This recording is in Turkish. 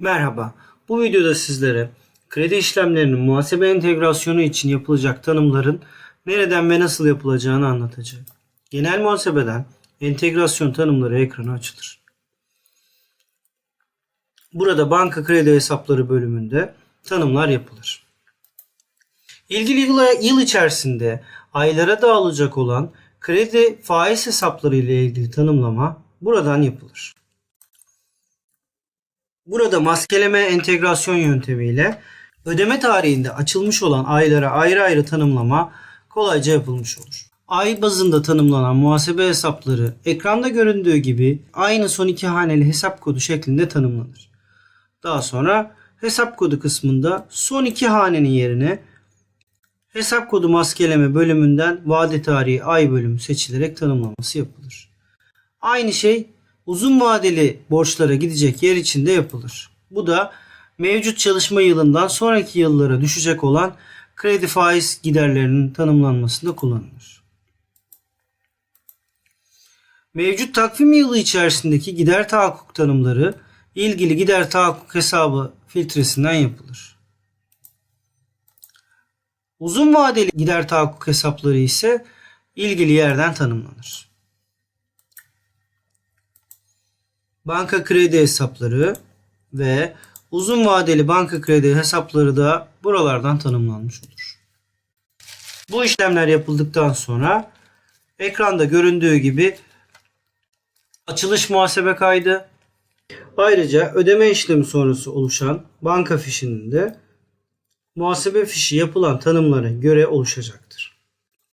Merhaba. Bu videoda sizlere kredi işlemlerinin muhasebe entegrasyonu için yapılacak tanımların nereden ve nasıl yapılacağını anlatacağım. Genel muhasebeden entegrasyon tanımları ekrana açılır. Burada banka kredi hesapları bölümünde tanımlar yapılır. İlgili yıl içerisinde aylara dağılacak olan kredi faiz hesapları ile ilgili tanımlama buradan yapılır. Burada maskeleme entegrasyon yöntemiyle ödeme tarihinde açılmış olan aylara ayrı ayrı tanımlama kolayca yapılmış olur. Ay bazında tanımlanan muhasebe hesapları ekranda göründüğü gibi aynı son iki haneli hesap kodu şeklinde tanımlanır. Daha sonra hesap kodu kısmında son iki hanenin yerine hesap kodu maskeleme bölümünden vade tarihi ay bölümü seçilerek tanımlaması yapılır. Aynı şey uzun vadeli borçlara gidecek yer içinde yapılır. Bu da mevcut çalışma yılından sonraki yıllara düşecek olan kredi faiz giderlerinin tanımlanmasında kullanılır. Mevcut takvim yılı içerisindeki gider tahakkuk tanımları ilgili gider tahakkuk hesabı filtresinden yapılır. Uzun vadeli gider tahakkuk hesapları ise ilgili yerden tanımlanır. Banka kredi hesapları ve uzun vadeli banka kredi hesapları da buralardan tanımlanmış olur. Bu işlemler yapıldıktan sonra ekranda göründüğü gibi açılış muhasebe kaydı ayrıca ödeme işlemi sonrası oluşan banka fişinin de muhasebe fişi yapılan tanımlara göre oluşacaktır.